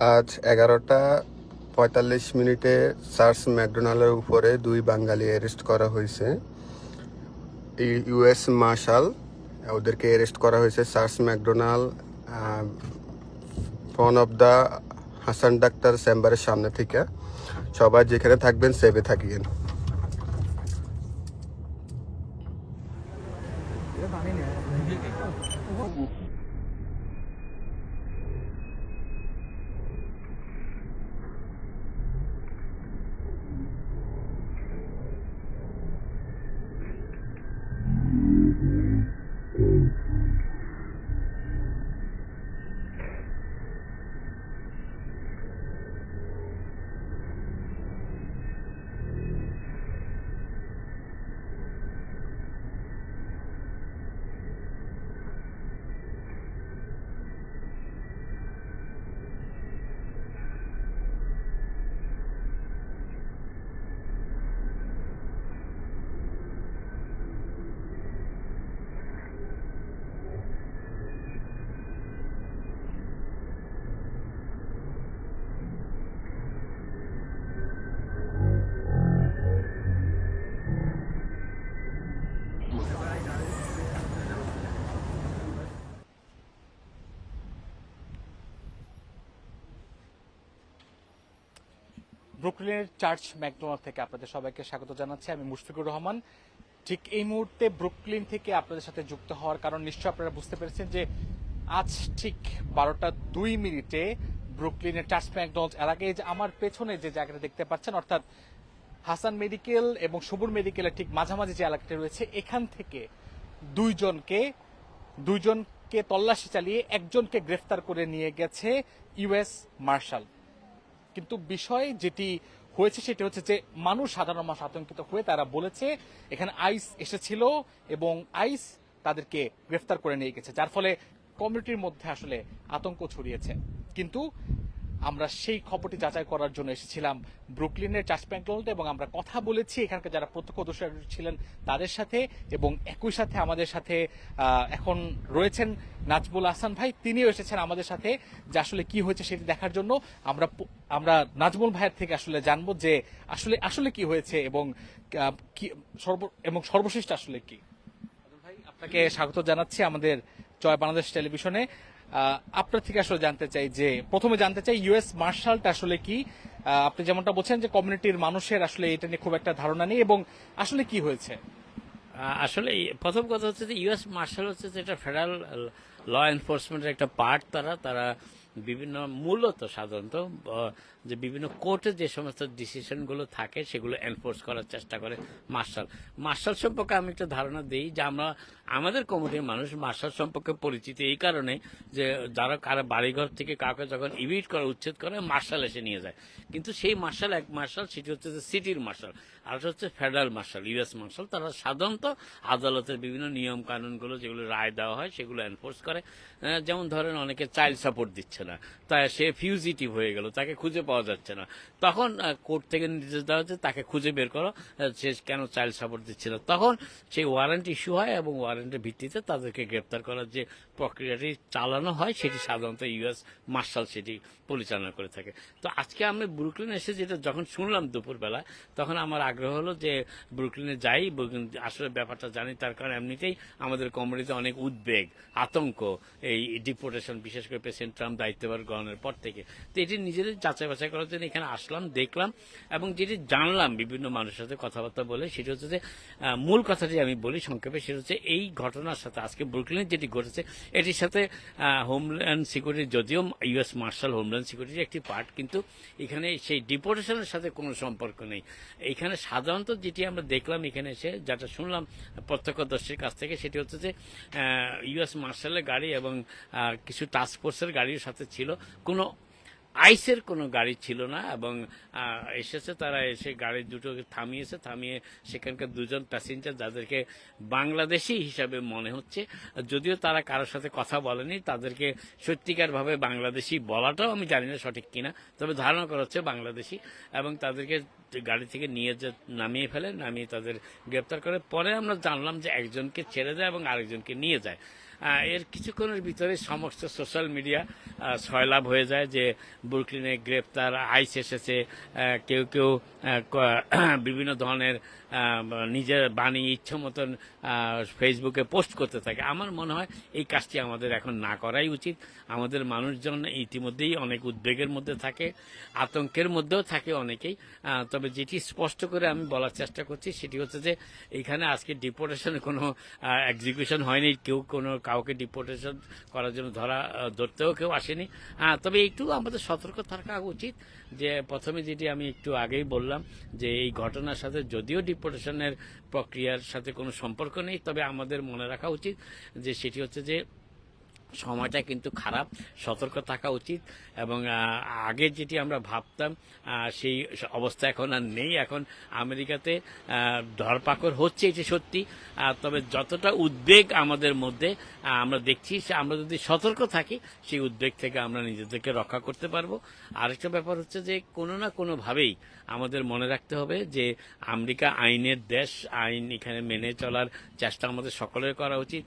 আজ এগারোটা পঁয়তাল্লিশ মিনিটে চার্চ ম্যাকডোনাল্ডের উপরে দুই বাঙালি অ্যারেস্ট করা হয়েছে। ইউএস মার্শাল ওদেরকে অ্যারেস্ট করা হয়েছে Church McDonald phone of the Hasan doctor চেম্বারের সামনে থেকে। সবাই যেখানে থাকবেন সেভে থাকিয়েন। ব্রুকলিনের চার্চ ম্যাকডোনাল্ড থেকে আপনাদের সবাইকে স্বাগত জানাচ্ছি। আমি মুশফিকুর রহমান। ঠিক এই মুহূর্তে ব্রুকলিন থেকে আপনাদের সাথে যুক্ত হওয়ার কারণ নিশ্চয় আপনারা বুঝতে পেরেছেন যে আজ ঠিক বারোটা দুই মিনিটে ব্রুকলিনের চার্চ ম্যাকডোনাল্ড এলাকায় যে আমার পেছনে যে জায়গাটা দেখতে পাচ্ছেন, অর্থাৎ হাসান মেডিকেল এবং সবুর মেডিকেলের ঠিক মাঝামাঝি যে এলাকাটা রয়েছে, এখান থেকে দুইজনকে দুইজনকে তল্লাশি চালিয়ে একজনকে গ্রেফতার করে নিয়ে গেছে ইউএস মার্শাল। কিন্তু বিষয় যেটি হয়েছে সেটি হচ্ছে যে মানুষ সাধারণ মানুষ আতঙ্কিত হয়ে তারা বলেছে, এখানে আইস এসেছিল এবং আইস তাদেরকে গ্রেফতার করে নিয়ে গেছে, যার ফলে কমিউনিটির মধ্যে আসলে আতঙ্ক ছড়িয়েছে। কিন্তু আমরা সেই খবরটি যাচাই করার জন্য এসেছিলাম ব্রুকলিনের চার্চ ম্যাকডোনাল্ড এবং আমরা কথা বলেছি এখানকার যারা প্রত্যক্ষদর্শী ছিলেন তাদের সাথে এবং একই সাথে আমাদের সাথে এখন রয়েছেন নাজবুল হাসান ভাই। তিনিও এসেছেন আমাদের সাথে যে আসলে কি হয়েছে সেটি দেখার জন্য। আমরা আমরা নাজমুল ভাইয়ের থেকে আসলে জানব যে আসলে আসলে কি হয়েছে এবং কি সর্ব এবং সর্বশেষ আসলে কি। ভাই, আপনাকে স্বাগত জানাচ্ছি আমাদের জয় বাংলাদেশ টেলিভিশনে। আপনার থেকে আসলে জানতে চাই যে, প্রথমে জানতে চাই ইউএস মার্শালটা আসলে কি? আপনি যেমনটা বলছেন যে কমিউনিটির মানুষের আসলে এটা নিয়ে খুব একটা ধারণা নেই এবং আসলে কি হয়েছে? আসলে প্রথম কথা হচ্ছে যে ইউএস মার্শাল হচ্ছে যে, এটা ফেডারেল ল এনফোর্সমেন্টের একটা পার্ট তারা তারা বিভিন্ন, মূলত সাধারণত যে বিভিন্ন কোর্টে যে সমস্ত ডিসিশনগুলো থাকে, সেগুলো এনফোর্স করার চেষ্টা করে মার্শাল। মার্শাল সম্পর্কে আমি একটা ধারণা দিই যে আমরা, আমাদের কমিটির মানুষ মার্শাল সম্পর্কে পরিচিত এই কারণে যে যারা কারও বাড়িঘর থেকে কাউকে যখন ইভিট করে, উচ্ছেদ করে, মার্শাল এসে নিয়ে যায়। কিন্তু সেই মার্শাল এক মার্শাল, সেটি হচ্ছে যে সিটির মার্শাল, আর হচ্ছে ফেডারেল মার্শাল ইউএস মার্শাল। তারা সাধারণত আদালতের বিভিন্ন নিয়ম কানুনগুলো, যেগুলো রায় দেওয়া হয়, সেগুলো এনফোর্স করে। যেমন ধরেন, অনেকে চাইল্ড সাপোর্ট দিচ্ছে না। তাই সে ফিউজিটিভ হয়ে গেল, তাকে খুঁজে পাওয়া যাচ্ছে না। তখন কোর্ট থেকে নির্দেশ দেওয়া হচ্ছে, তাকে খুঁজে বের করো। সে কেন চাইল্ড সাপোর্ট দিচ্ছে না? তখন সেই ওয়ারেন্ট ইস্যু হয় এবং ওয়ারেন্টের ভিত্তিতে তাদেরকে গ্রেপ্তার করার যে প্রক্রিয়াটি চালানো হয়, সেটি সাধারণত ইউএস মার্শাল সেটি পরিচালনা করে থাকে। তো আজকে আমি ব্রুকলিন এসে যেটা যখন শুনলাম দুপুরবেলা, তখন আমার আগ্রহ হলো যে ব্রুকলিনে যাই আসলে ব্যাপারটা জানি, তার কারণ এমনিতেই আমাদের কমিউনিটিতে অনেক উদ্বেগ, আতঙ্ক, এই ডিপোর্টেশন বিশেষ করে প্রেসিডেন্ট ট্রাম্প দায়িত্বভার গ্রহণের পর থেকে। তো এটি নিজেদের যাচাই বাছাই করার জন্য এখানে আসলাম, দেখলাম এবং যেটি জানলাম বিভিন্ন মানুষের সাথে কথাবার্তা বলে, সেটি হচ্ছে যে মূল কথাটি আমি বলি সংক্ষেপে, সেটা হচ্ছে এই ঘটনার সাথে আজকে ব্রুকলিনে যেটি ঘটেছে, এটির সাথে হোমল্যান্ড সিকিউরিটি যদিও ইউএস মার্শাল হোমল্যান্ড সিকিউরিটির একটি পার্ট কিন্তু এখানে সেই ডিপোর্টেশনের সাথে কোনো সম্পর্ক নেই। এখানে সাধারণত যেটি আমরা দেখলাম এখানে এসে, যেটা শুনলাম প্রত্যক্ষদর্শীর কাছ থেকে, সেটি হচ্ছে যে ইউএস মার্শালের গাড়ি এবং কিছু টাস্ক ফোর্সের গাড়ির সাথে ছিল। কোনো আইসের কোনো গাড়ি ছিল না এবং এসেছে তারা এসে গাড়ি দুটো থামিয়েছে, থামিয়ে সেখানকার দুজন প্যাসেঞ্জার যাদেরকে বাংলাদেশি হিসাবে মনে হচ্ছে, যদিও তারা কারোর সাথে কথা বলেনি, তাদেরকে সত্যিকারভাবে বাংলাদেশি বলাটাও আমি জানি না সঠিক কিনা, তবে ধারণা করা হচ্ছে বাংলাদেশি এবং তাদেরকে গাড়ি থেকে নিয়ে যে নামিয়ে ফেলে, নামিয়ে তাদের গ্রেপ্তার করে, পরে আমরা জানলাম যে একজনকে ছেড়ে দেয় এবং আরেকজনকে নিয়ে যায়। এর কিছুক্ষণের ভিতরে সমস্ত সোশ্যাল মিডিয়া সয়লাভ হয়ে যায় যে ব্রুকলিনে গ্রেপ্তার আইস এসেছে কেউ কেউ বিভিন্ন ধরনের নিজের বাণী ইচ্ছে মতন ফেসবুকে পোস্ট করতে থাকে। আমার মনে হয় এই কাজটি আমাদের এখন না করাই উচিত। আমাদের মানুষজন ইতিমধ্যেই অনেক উদ্বেগের মধ্যে থাকে, আতঙ্কের মধ্যেও থাকে অনেকেই। তবে যেটি স্পষ্ট করে আমি বলার চেষ্টা করছি সেটি হচ্ছে যে এখানে আজকে ডিপোর্টেশনের কোনো এক্সিকিউশন হয়নি। কেউ কোনো কাউকে ডিপোর্টেশন করার জন্য ধরা ধরতেও কেউ আসেনি। হ্যাঁ তবে একটু আমাদের সতর্ক থাকা উচিত যে প্রথমে যেটি আমি একটু আগেই বললাম, যে এই ঘটনার সাথে যদিও ডিপোর্টেশনের প্রক্রিয়ার সাথে কোনো সম্পর্ক নেই, তবে আমাদের মনে রাখা উচিত যে সেটি হচ্ছে যে সময়টা কিন্তু খারাপ, সতর্ক থাকা উচিত এবং আগে যেটি আমরা ভাবতাম সেই অবস্থা এখন আর নেই। এখন আমেরিকাতে ধরপাকড় হচ্ছে এটি সত্যি তবে যতটা উদ্বেগ আমাদের মধ্যে আমরা দেখছি আমরা যদি সতর্ক থাকি, সেই উদ্বেগ থেকে আমরা নিজেদেরকে রক্ষা করতে পারব। আরেকটা ব্যাপার হচ্ছে যে, কোনো না কোনোভাবেই আমাদের মনে রাখতে হবে যে, আমেরিকা আইনের দেশ, আইন এখানে মেনে চলার চেষ্টা আমাদের সকলের করা উচিত।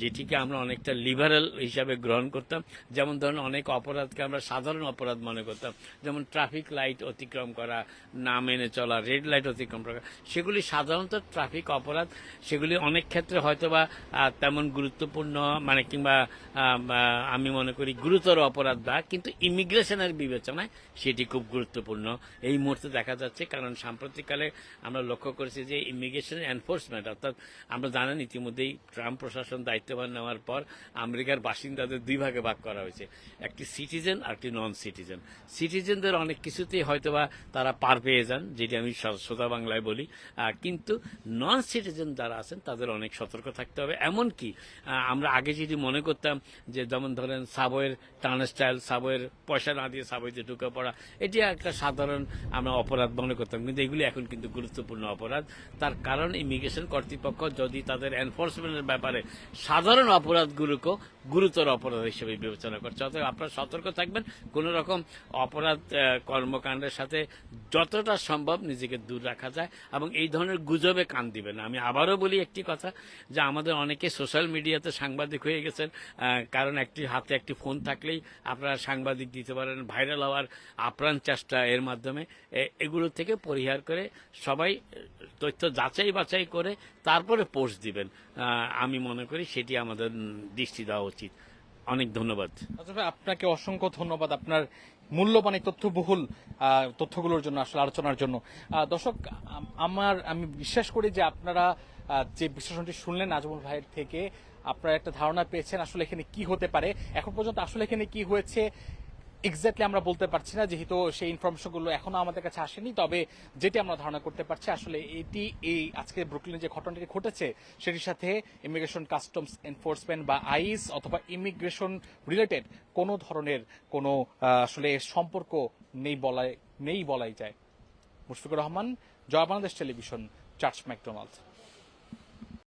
যেটিকে আমরা অনেকটা লিবারেল হিসাবে গ্রহণ করতাম। যেমন ধরুন, অনেক অপরাধকে আমরা সাধারণ অপরাধ মনে করতাম। যেমন ট্রাফিক লাইট অতিক্রম করা, না মেনে চলা রেড লাইট অতিক্রম করা, সেগুলি সাধারণত ট্রাফিক অপরাধ। সেগুলি অনেক ক্ষেত্রে হয়তোবা তেমন গুরুত্বপূর্ণ মানে কিংবা আমি মনে করি গুরুতর অপরাধ না কিন্তু ইমিগ্রেশনের বিবেচনায় সেটি খুব গুরুত্বপূর্ণ। এই মুহূর্তে দেখা যাচ্ছে, কারণ সাম্প্রতিককালে আমরা লক্ষ্য করেছি যে ইমিগ্রেশন এনফোর্সমেন্ট অর্থাৎ আমরা জানেন ইতিমধ্যেই ট্রাম্প প্রশাসন দায়িত্বভার নেওয়ার পর আমেরিকার বাসিন্দাদের দুই ভাগে ভাগ করা হয়েছে। একটি সিটিজেন আর একটি নন সিটিজেন সিটিজেনদের অনেক কিছুতেই হয়তোবা তারা পার পেয়ে যান যেটি আমি সোজা বাংলায় বলি। কিন্তু নন সিটিজেন যারা আছেন তাদের অনেক সতর্ক থাকতে হবে। এমনকি আহ, আমরা আগে যেটি মনে করতাম যে যেমন ধরেন সাবয়ের টার্নস্টাইল সাবয়ের পয়সা না দিয়ে সাবইতে ঢুকে পড়া এটি একটা সাধারণ আমরা অপরাধ মনে করতাম। কিন্তু এগুলি এখন কিন্তু গুরুত্বপূর্ণ অপরাধ। তার কারণ ইমিগ্রেশন কর্তৃপক্ষ যদি তাদের এনফোর্সমেন্টের ব্যাপারে সাধারণ অপরাধগুলোকেও গুরুতর অপরাধ হিসেবে বিবেচনা করছে। অতএব আপনারা সতর্ক থাকবেন। কোন রকম অপরাধ কর্মকাণ্ডের সাথে যতটা সম্ভব নিজেকে দূর রাখা যায় এবং এই ধরনের গুজবে কান দিবেন। আমি আবারও বলি একটি কথা যে আমাদের অনেকে সোশ্যাল মিডিয়াতে সাংবাদিক হয়ে গেছেন কারণ একটি হাতে একটি ফোন থাকলেই আপনারা সাংবাদিক দিতে পারেন, ভাইরাল হওয়ার আপ্রাণ চেষ্টা এর মাধ্যমে। এগুলো থেকে পরিহার করে সবাই তথ্য যাচাই বাছাই করে তারপরে পোস্ট দিবেন। আমি মনে করি সেটি আমাদের দৃষ্টি দেওয়া উচিত। অনেক ধন্যবাদ। আচ্ছা আপনাকে অসংখ্য ধন্যবাদ আপনার মূল্যবান এই তথ্যবহুল তথ্যগুলোর জন্য, আসলে আলোচনার জন্য। দর্শক আমার, আমি বিশ্বাস করি যে আপনারা যে বিশ্লেষণটি শুনলেন নাজমুল ভাইয়ের থেকে, আপনারা একটা ধারণা পেয়েছেন আসলে এখানে কি হতে পারে। এখন পর্যন্ত আসলে এখানে কি হয়েছে এক্স্যাক্টলি আমরা বলতে পারছি না, যেহেতু সেই ইনফরমেশনগুলো এখনও আমাদের কাছে আসেনি, তবে যেটি আমরা ধারণা করতে পারছি, আসলে এটি এই আজকে ব্রুকলিনে যে ঘটনাটি ঘটেছে, সেটির সাথে ইমিগ্রেশন কাস্টমস এনফোর্সমেন্ট বা আইস অথবা ইমিগ্রেশন রিলেটেড কোনো ধরনের কোনো আসলে সম্পর্ক নেই বলাই নেই বলাই যায়। Mushfiqur Rahman, Joy Bangladesh television Church McDonald